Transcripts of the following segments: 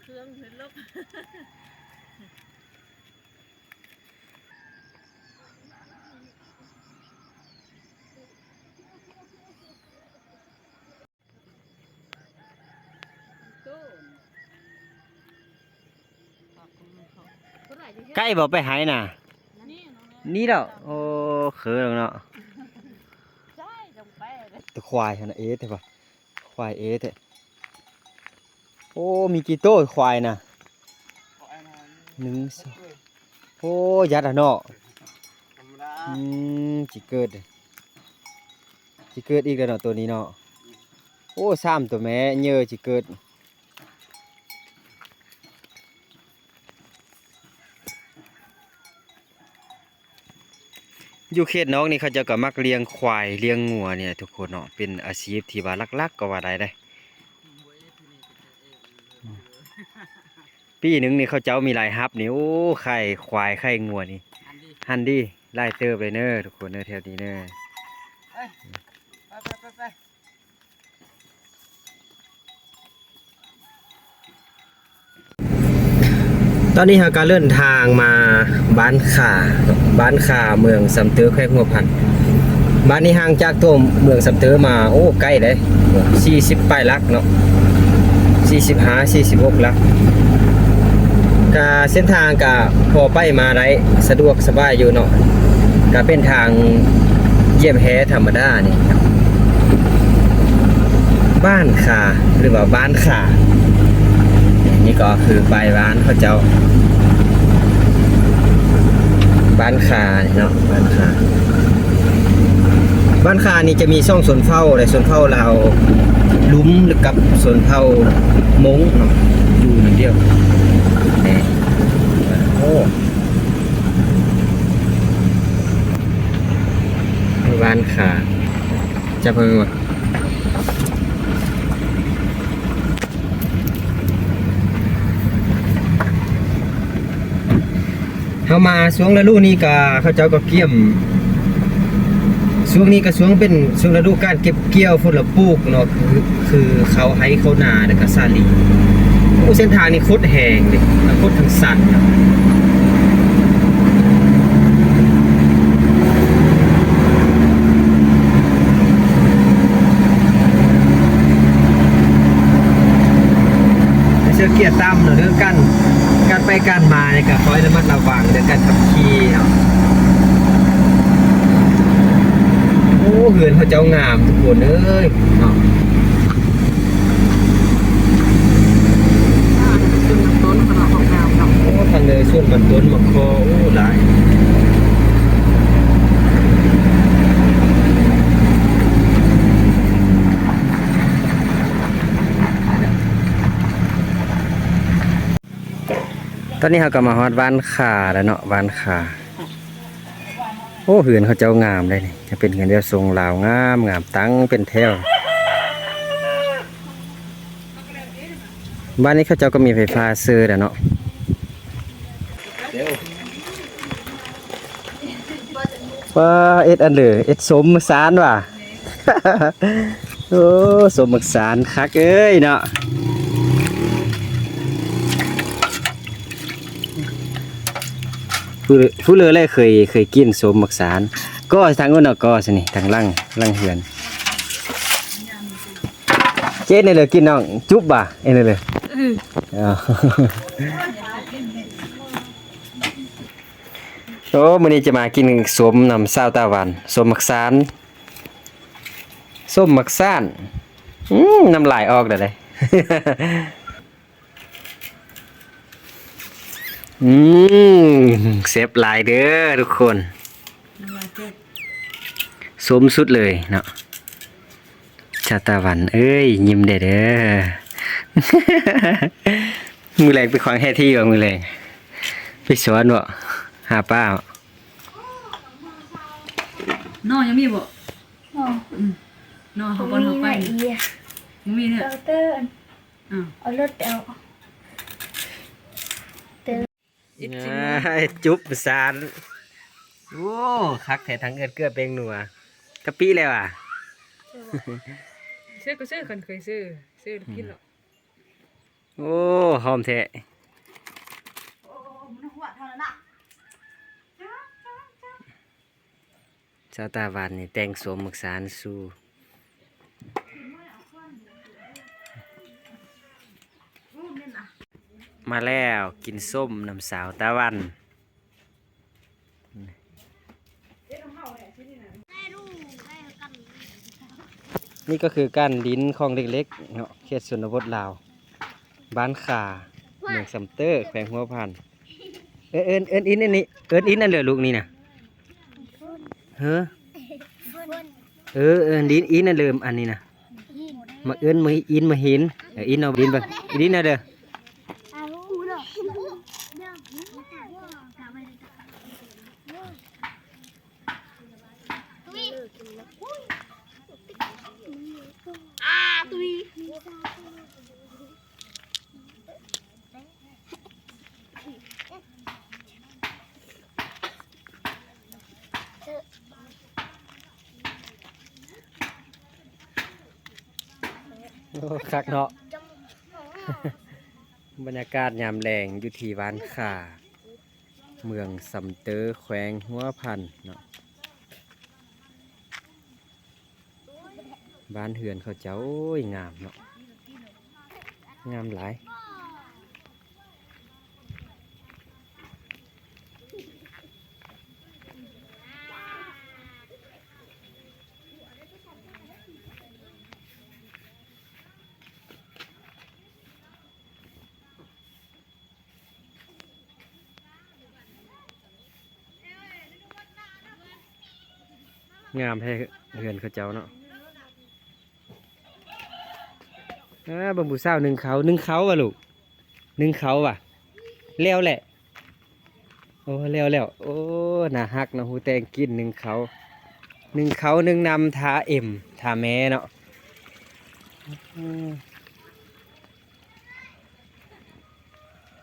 เครื่องเห็นลบใกล้บอกไปหายน่ะนี่นี่แตะควายันะเอ๊ะแต่ว่าควายเอ๊ะแต่โอ้ มีกี่โต้ควายน่ะหนึ่งสองโอ้ยัดอะเนาะอืมจิเกิดจิเกิดอีกแล้วเนาะตัวนี้เนาะโอ้สามตัวแม่เยอะจิเกิด อยู่เขตน้องนี่เขาจะก็มักเลี้ยงควายเลี้ยงงัวเนี่ยทุกคนเนาะเป็นอาชีพที่ว่าลักๆก็ว่าได้ได้ปีหนึ่งนี่เขาเจ้ามีหลายฮับนี่โอ้ไข่ควายไข่งัวนี่ฮันดี้ไล่เติบเลยเนอทุกคนเนอแถวนี้เนอตอนนี้เราก็เลื่อนทางมาบ้านข่า บ้านขาเมืองสำเตอแควงหัวพันบ้านนี้ห่างจากตัวเมืองสำเตอมาโอ้ใกล้เลย40ปลายลักเนาะ45 46ลักกาเส้นทางก็พอไปมาได้สะดวกสบายอยู่เนาะก็เป็นทางเยี่ยมแฮธรรมดานี่ครับบ้านขาหรือว่าบ้านข่านี่ก็คือปลายบ้านเขาเจ้า บ้านคาเนาะบ้านคาบ้านคานี่จะมีซ่องสวนเฝ้าและสวนเฝ้าเราลุ้มหรือกับสวนเฝ้ามงเนาะอยู่หนึ่งเดียวนี่โอ้บ้านคาจะเพิ่งว่า เขามาช่วงฤดูนี้ก็เขาเจ้าก็เกี่ยมช่วงนี้ก็ช่วงเป็นช่วงฤดูการเก็บเกี่ยวฝนละปลูกเนาะคือคือเขาให้เขานาแล้วก็ซาลีโอ้เส้นทางนี้โคตรแหงเลยโคตรทั้งสั่นเนะเชื่อเกียร์ต่ำเนาะเรื่องกันการไปการมาเนี่ยก็คอยระมัดระวังเรื่อง การขับขี่เนาะโอ้เหือนเขาเจ้างามทุกคนเอ้ยเนาะ ต้นขนาดของเราเนาะ โอ้ทางเลยส่วนมันต้นมาคอโอ้หลายต อนนี้เราก็มาฮอดบ้านขาแล้วเนาะบ้านขาโอ้เหือนเขาเจ้างามเลยนี่จะเป็นเหือนเดียวทรงลาวงามงามตั้งเป็นแถวบ้านนี้เขาเจ้าก็มีไฟฟ้าซื้อแล้วเนาะว่าเอ็ดอันเดอเอ็ดสมสารว่ะโอ้สมสารคักเอ้ยเนาะ ผู้ผู้เลอเลยเคยเคยกินสมมักสาร ก็ทางนู้นเนาะก็สินี่ทางล่างล่างเหือนเจ๊เนี่ยเลยกินน้องจุ๊บบ่ะเอ็นเลยเลยอ๋อโอ้มื้อนี้จะมากินสมนำซาวตาวันสมมักสานส้มมักซานอืมน้ำลายออกเด้อเลย อืมเซฟหลายเด้อทุกคน สมสุดเลยเนาะชาตาวันเอ้ย ยิ้มเด้อเด้อมือแรงไปขวางแห่ที่ว่ะมือแรงไปสวนบ่หาป้าบ่นอยังมีบ่อ๋อนอผเขามบนมีเขาไหไปนอีอะยังมีเนี่ยเราเตอร์อ้าวเอารถไปเอาอ่า จุ๊บสารโอ้คักแท้ทั้งเอิดเกลือเป็งหนัวกะปิแล้วอะซื้อก็ซื้อกันเคยซื้อซื้อกินหรอกโอ้หอมแท้โอ้มันหัวเท่านั้นน่ะชาวตาหวานนี่แต่งสวมหมึกสารสู่ มาแล้วกินส้มน้ำสาวตะวัน นี่ก็คือการลิ้นของเล็กๆเนาะเขตชนบทลาว บ้านขาเมืองซัมเตอร์แขวงหัวพันเอิ้นเอิ้นเอิ้นอินอันนี้เอิ้นอินอันเหลือลูกนี่นะเฮ้อเออเอิ้นลิ้นอินอันเดิมอันนี้นะมาเอิ้นมาอินมาหินเอินเอาดินไปอินนะเด้อ คักเนาะ บรรยากาศยามแรงอยู่ที่บ้านขาเมืองสำเตอแขวงหัวพันเนาะ บ้านเฮือนเขาเจ้าโอ้ยงามเนาะ งามหลาย งามให้เฮือนเขาเจ้าเนาะอ่าบำบุเศร้าหนึ่งเขาหนึ่งเขาว่ะลูกหนึ่งเขาว่ะเลี้ยวแหละ โอ้เลี้ยวแล้วโอ้น่าฮักนาะหูแตงกินหนึ่งเขาหนึ่งเขาหนึ่งนำทาเอ็มทาแม่เนาะ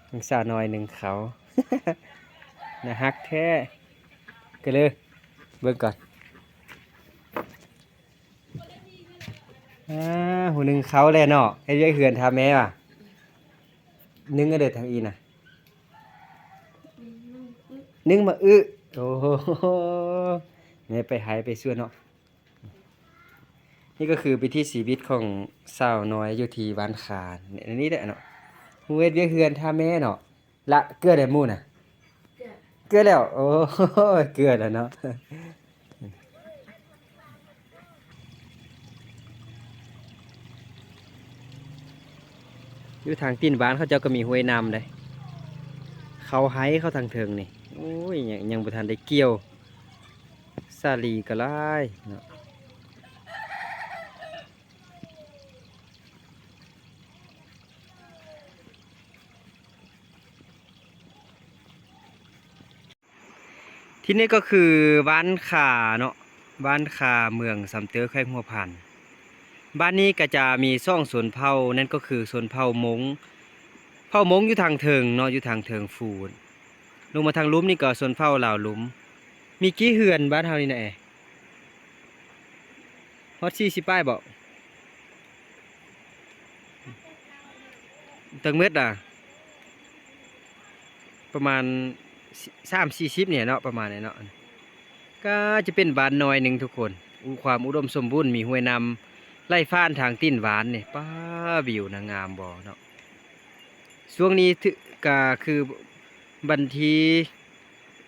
หนึ่งสาวน้อยหนึ่งเขาน่าฮักแท้ก็เลยเบิ่งก่อน อ่าหูหนึ่งเขาแลเนาะไอ้เรียกเหือนทาแม่ว่ะนึ่งก็เด็ดทางอีน่ะนึ่งมาอึโอ้โหแม่ไปหายไปส่วนเนาะนี่ก็คือพิธีชีวิตของสาวน้อยอยู่ที่บ้านขานเนี่ยอันนี้แหละเนาะหูเอ็ดเรียกเหือนทาแม่เนาะละเกลือได้หมู่น่ะเกลือแล้ว โอ้โหเกลือแล้วเนาะ อยู่ทางตีนบ้านเขาเจ้าก็มีห้วยน้ำเลยเขาไห้เขาทางเทิงนี่โอ้ยยังยังบ่ทันได้เกี่ยวสาลีก็ไล่ที่นี่ก็คือบ้านขาเนาะบ้านขาเมืองสำเตอแขวงหัวพัน บ้านนี้ก็จะมีซ่องสวนเผานั่นก็คือสวนเผามงเผามงอยู่ทางเทิงเนาะอยู่ทางเทิงฟูนลงมาทางลุ้มนี่ก็สวนเผาเหล่าลุมมีกี่เหือนบ้านเฮานี่นะแอฮอดสี่สิป้ายบอกตังเม็ดอะ ประมาณสามสี่สิบเนี่ยเนาะประมาณนี้เนาะก็จะเป็นบ้านน้อยหนึ่งทุกคนอุความอุดมสมบูรณ์มีห้วยนำ ไล่ฟ้านทางติ้นหวานเนี่ยป้าบิวนางงามบ่เนาะช่วงนี้ถือก็คือบันที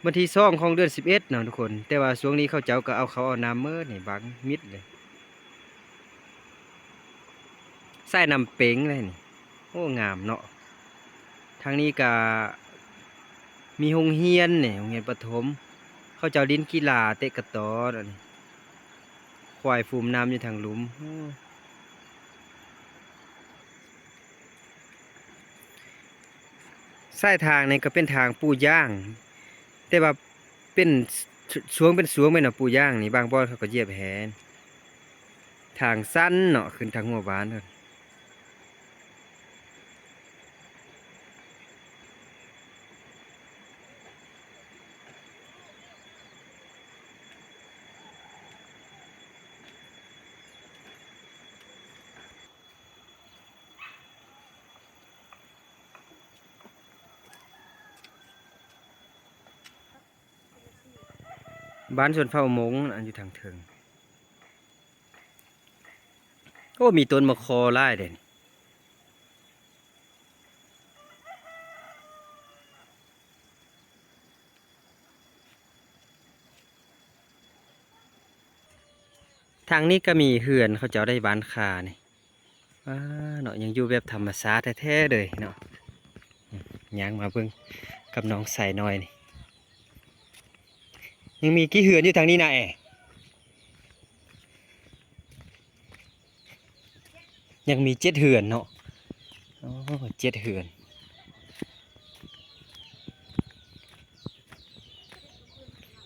บันทีซ่องของเดือนสิบเอ็ดเนาะทุกคน แต่ว่าช่วงนี้เขาเจ้าก็เอาเขาเอาน้ำเมื่อนี่บังมิดเลยใส่น้ำเป๋งเลยนี่โอ้งามเนาะทางนี้ก็มีโรงเรียนเนี่โรงเรียนประถม เขาเจ้าดินกีฬาเตะกระตออันนี้ ควายฟูมน้ำอยู่ทางหลุมโอ้สายทางนี่ก็เป็นทางปูย่าง แต่ว่าเป็นสวงเป็นสวงไม่เนาะปูย่างนี่บางบ่อเขาก็เยียบแหนทางสั้นเนาะขึ้นทางหัวบ้านเนาะ บ้านส่วนเฝ้ามงอันอยู่ทางเทิงโอ้มีต้นมะคอไล่เด่นทางนี้ก็มีเหือนเขาเจ้าได้บ้านคานี่ว้าเนาะยังอยู่แบบธรรมชาติแท้ๆเลยเนาะย่างมาเบิ่งกับน้องใส่น้อยนี่ ยังมีกี่เหือนอยู่ทางนี้นะแอยังมีเจ็ดเหือนเนาะเจ็ดเหือน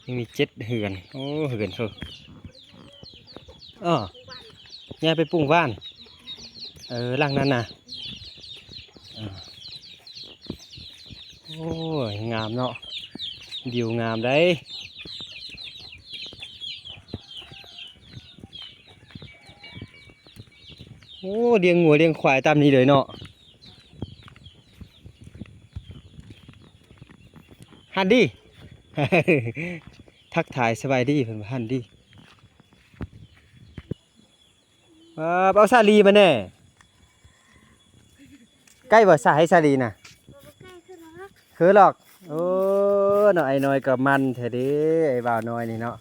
ยังมีเจ็ดเหือน โอ้เหือนเขาอ้อยายไปปรุงบ้าน เออหลังนั้นนะอ่าโอ้ยงามเนาะวิวงามได้ อ้เลี้ยงงัวเลี้ยงควายตามนี้เลยเนาะฮันดี้ทักทายสบายดีเพิ่นฮันดี้อ่าเอาซาลีมาแน่ใกล้บ่สายซาลีน่ะคือหรอกโอ้เนาะไอ้น้อยกับมันแท้เด้ไอ้บ่าวน้อยนี่เนาะ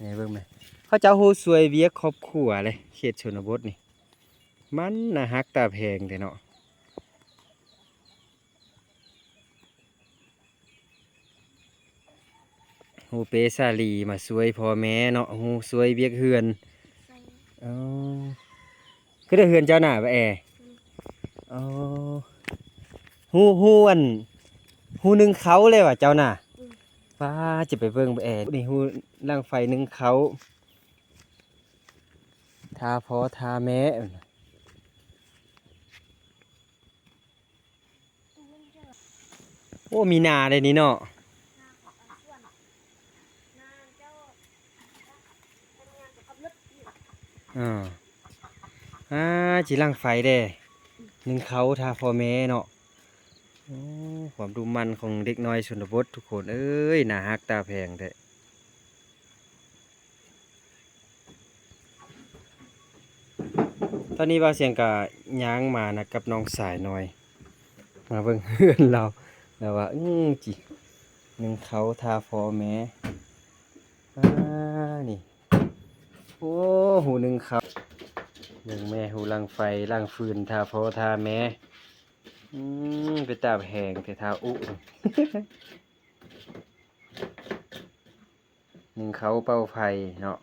นี่เบิ่งไหมเขาเจ้าฮู้สวยเวียครอบครัวเลยเขตชนบทนี่ มันนะฮักตาแพงแต่เนาะฮูเปซาลีมาสวยพ่อแม่เนาะฮูสวยเบียกเฮือนอ๋อคือได้เฮือนเจ้าหน้าปะแออ๋อฮูฮูอันฮูหนึ่งเขาเลยว่ะเจ้าหน้าป้าจะไปเบิ่งปะแอนี่ฮูล่างไฟหนึ่งเขาทาพอทาแม่ อ้มีนาเลยนี่เนาะอ่าอ่าจีลังไฟเด้หนึ่งเขาทาพอแม่เนาะอความดูมันของเด็กน้อยชนบททุกคนเอ้ยน่าฮักตาแพงแท้ตอนนี้ว่าเสียงกะย้างมานะกับน้องสายน้อย มาเบิ่งเพื่อนเรา แล้วว่าอื้อจิหนึ่งเขาทาฟอแม่อ่านี่ โอ้หูหนึ่งเขาหนึ่งแม่หูลังไฟลังฟืนทาฟอทาแม่อืมไปตาแหงแต่ทาอุหนึ่งเขาเป้าไฟเนาะ